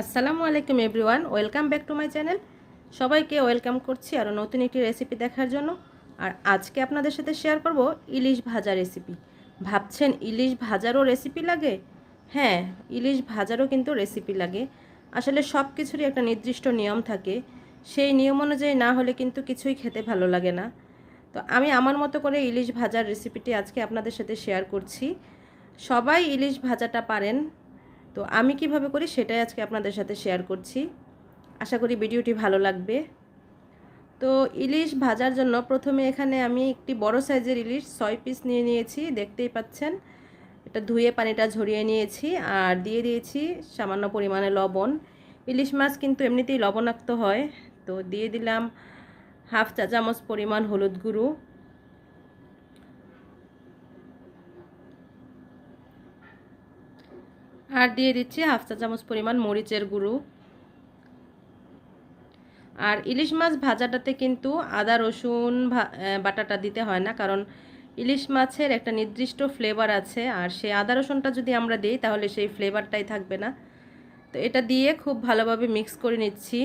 আসসালামু আলাইকুম everyone, welcome back to my channel. সবাইকে ওয়েলকাম করছি আরও নতুন একটি রেসিপি দেখার জন্য। আর আজকে আপনাদের সাথে শেয়ার করব ইলিশ ভাজা রেসিপি। ভাবছেন ইলিশ ভাজারও রেসিপি লাগে? হ্যাঁ ইলিশ ভাজারও কিন্তু রেসিপি লাগে। আসলে সব কিছুরই একটা নির্দিষ্ট নিয়ম থাকে। সেই নিয়ম অনুযায়ী না হলে কিন্তু কিছুই খেতে ভালো লাগে না। তো আমি আমার মতো করে ইলিশ ভাজার রেসিপিটি আজকে আপনাদের সাথে শেয়ার করছি। সবাই ইলিশ ভাজাটা পারেন তো আমি কীভাবে করি সেটাই আজকে আপনাদের সাথে শেয়ার করছি। আশা করি ভিডিওটি ভালো লাগবে। তো ইলিশ ভাজার জন্য প্রথমে এখানে আমি একটি বড় সাইজের ইলিশ ছয় পিস নিয়ে নিয়েছি, দেখতেই পাচ্ছেন। এটা ধুয়ে পানিটা ঝরিয়ে নিয়েছি আর দিয়ে দিয়েছি সামান্য পরিমাণে লবণ। ইলিশ মাছ কিন্তু এমনিতেই লবণাক্ত হয়, তো দিয়ে দিলাম হাফ চা চামচ পরিমাণ হলুদ গুঁড়ো। আর দিয়ে দিচ্ছি হাফ চা চামচ পরিমাণ মরিচের গুঁড়ো। আর ইলিশ মাছ ভাজাটাতে কিন্তু আদা, রসুন বাটাটা দিতে হয় না, কারণ ইলিশ মাছের একটা নির্দিষ্ট ফ্লেভার আছে, আর সেই আদা, রসুনটা যদি আমরা দিই তাহলে সেই ফ্লেভারটাই থাকবে না। তো এটা দিয়ে খুব ভালোভাবে মিক্স করে নিচ্ছি।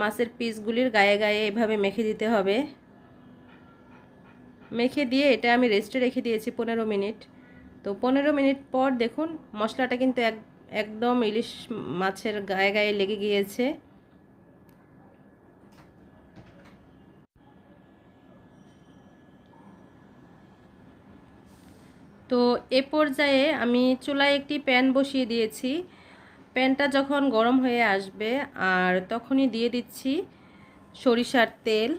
মাছের পিসগুলির গায়ে গায়ে এভাবে মেখে দিতে হবে। মেখে দিয়ে এটা আমি রেস্টে রেখে দিয়েছি পনেরো মিনিট। তো পনেরো মিনিট পর দেখুন, মশলাটা কিন্তু এক, একদম ইলিশ মাছের গায়ে গায়ে লেগে গিয়েছে। তো এ পর্যায়ে আমি চুলায় একটি প্যান বসিয়ে দিয়েছি। প্যানটা যখন গরম হয়ে আসবে, আর তখনই দিয়ে দিচ্ছি সরিষার তেল।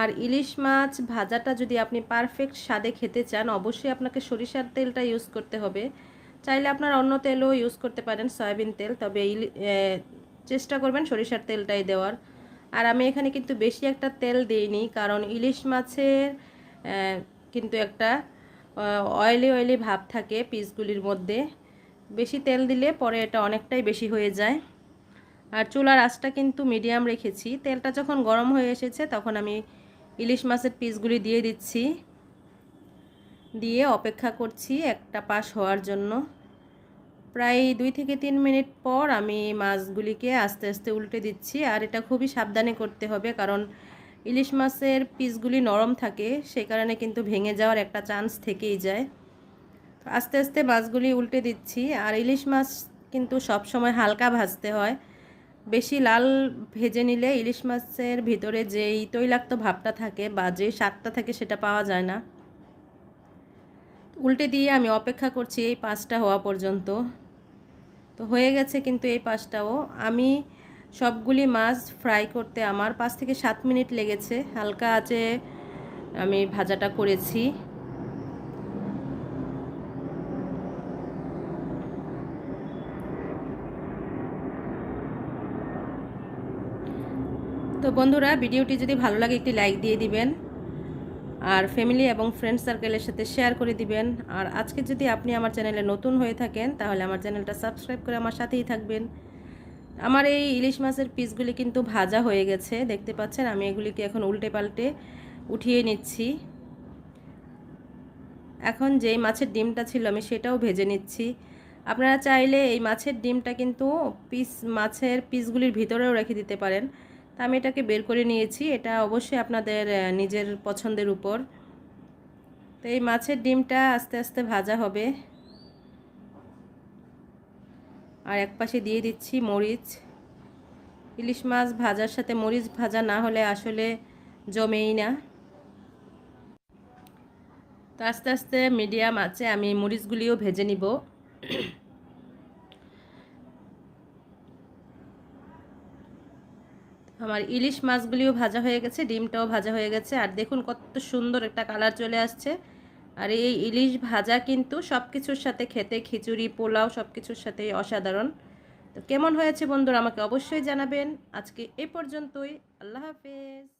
আর ইলিশ মাছ ভাজাটা যদি আপনি পারফেক্ট স্বাদে খেতে চান, অবশ্যই আপনাকে সরিষার তেলটা ইউজ করতে হবে। চাইলে আপনার অন্য তেলও ইউজ করতে পারেন, সয়াবিন তেল, তবে চেষ্টা করবেন সরিষার তেলটাই দেওয়ার। আর আমি এখানে কিন্তু বেশি একটা তেল দিইনি, কারণ ইলিশ মাছের কিন্তু একটা অয়েলি অয়েলি ভাব থাকে পিসগুলির মধ্যে। বেশি তেল দিলে পরে এটা অনেকটাই বেশি হয়ে যায়। আর চুলার আঁচটা কিন্তু মিডিয়াম রেখেছি। তেলটা যখন গরম হয়ে এসেছে, তখন আমি ইলিশ মাছের পিসগুলি দিয়ে দিচ্ছি। দিয়ে অপেক্ষা করছি একটা পাশ হওয়ার জন্য। প্রায় দুই থেকে তিন মিনিট পর আমি মাছগুলিকে আস্তে আস্তে উল্টে দিচ্ছি। আর এটা খুবই সাবধানে করতে হবে, কারণ ইলিশ মাছের পিসগুলি নরম থাকে সেই কারণে কিন্তু ভেঙে যাওয়ার একটা চান্স থেকেই যায়। আস্তে আস্তে মাছগুলি উল্টে দিচ্ছি। আর ইলিশ মাছ কিন্তু সব সময় হালকা ভাজতে হয়। বেশি লাল ভেজে নিলে ইলিশ মাছের ভিতরে যেই তৈলাক্ত ভাবটা থাকে বা যে স্বাদটা থাকে সেটা পাওয়া যায় না। উল্টে দিয়ে আমি অপেক্ষা করছি এই পাঁচটা হওয়া পর্যন্ত। তো হয়ে গেছে কিন্তু এই পাঁচটাও। আমি সবগুলি মাছ ফ্রাই করতে আমার পাঁচ থেকে সাত মিনিট লেগেছে। হালকা আছে আমি ভাজাটা করেছি। তো বন্ধুরা, ভিডিওটি যদি ভালো লাগে একটি লাইক দিয়ে দিবেন, আর ফ্যামিলি এবং ফ্রেন্ড সার্কেলের সাথে শেয়ার করে দিবেন। আর আজকে যদি আপনি আমার চ্যানেলে নতুন হয়ে থাকেন, তাহলে আমার চ্যানেলটা সাবস্ক্রাইব করে আমার সাথেই থাকবেন। আমার এই ইলিশ মাছের পিসগুলি কিন্তু ভাজা হয়ে গেছে, দেখতে পাচ্ছেন? আমি এগুলিকে এখন উল্টে পাল্টে উঠিয়ে নিচ্ছি। এখন যেই মাছের ডিমটা ছিল, আমি সেটাও ভেজে নিচ্ছি। আপনারা চাইলে এই মাছের ডিমটা কিন্তু পিস মাছের পিসগুলির ভিতরেও রেখে দিতে পারেন। তা আমি এটাকে বের করে নিয়েছি। এটা অবশ্যই আপনাদের নিজের পছন্দের উপর। তো এই মাছের ডিমটা আস্তে আস্তে ভাজা হবে। আর এক পাশে দিয়ে দিচ্ছি মরিচ। ইলিশ মাছ ভাজার সাথে মরিচ ভাজা না হলে আসলে জমেই না। তো আস্তে আস্তে মিডিয়াম আছে আমি মরিচগুলিও ভেজে নিব। আমার ইলিশ মাছগুলিও ভাজা হয়ে গেছে, ডিমটাও ভাজা হয়ে গেছে। আর দেখুন কত সুন্দর একটা কালার চলে আসছে। আর এই ইলিশ ভাজা কিন্তু সব কিছুর সাথে খেতে, খিচুড়ি, পোলাও সব কিছুর সাথেই অসাধারণ। তো কেমন হয়েছে বন্ধুরা আমাকে অবশ্যই জানাবেন। আজকে এ পর্যন্তই, আল্লাহ হাফেজ।